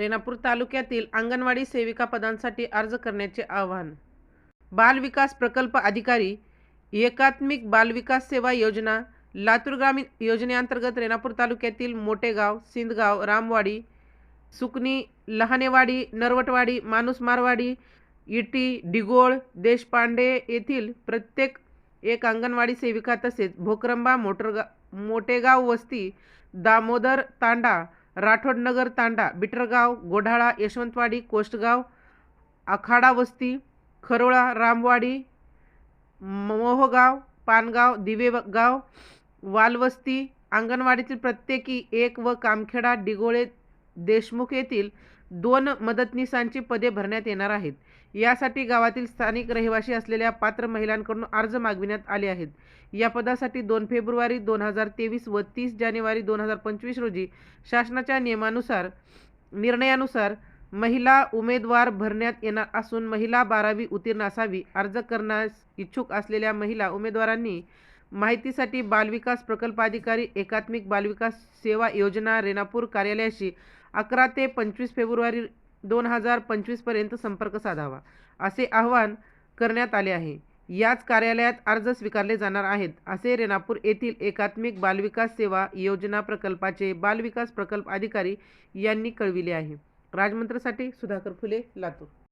रेणापूर तालुक्यातील अंगणवाडी सेविका पदांसाठी अर्ज करण्याचे आवाहन. बालविकास प्रकल्प अधिकारी एकात्मिक बालविकास सेवा योजना लातूर ग्रामीण योजनेअंतर्गत रेणापूर तालुक्यातील मोठेगाव सिंदगाव रामवाडी सुकणी लहानेवाडी नरवटवाडी माणूसमारवाडी इटी डिगोळ देशपांडे येथील प्रत्येक एक अंगणवाडी सेविका तसेच भोकरंबा मोटरगा मोठेगाव वस्ती दामोदर तांडा राठोडनगर तांडा बिटरगाव गोढाळा यशवंतवाडी कोष्टगाव आखाडा वस्ती खरोळा रामवाडी मोहगाव पानगाव दिवेगाव वालवस्ती अंगणवाडीतील प्रत्येकी एक व कामखेडा डिगोळे देशमुख येथील दोन मदतनीसांची पदे भरण्यात येणार आहेत. यासाठी गावातील स्थानिक रहिवासी असलेल्या पात्र महिलांकडून अर्ज मागविण्यात आले आहेत. या पदासाठी दोन फेब्रुवारी दोन हजार तेवीस व तीस जानेवारी दोन हजार पंचवीस रोजी शासनाच्या नियमानुसार निर्णयानुसार महिला उमेदवार भरण्यात येणार असून महिला बारावी उत्तीर्ण असावी अर्ज करण्यास इच्छुक असलेल्या महिला उमेदवारांनी माहितीसाठी बालविकास प्रकल्पाधिकारी एकात्मिक बालविकास सेवा योजना रेणापूर कार्यालयाशी अकरा ते पंचवीस फेब्रुवारी दोन हजार पंचवीसपर्यंत संपर्क साधावा असे आवाहन करण्यात आले आहे. याच कार्यालयात अर्ज स्वीकारले जाणार आहेत असे रेणापूर येथील एकात्मिक बालविकास सेवा योजना प्रकल्पाचे बालविकास प्रकल्प अधिकारी यांनी कळविले आहे. राजमंत्रसाठी सुधाकर फुले लातूर.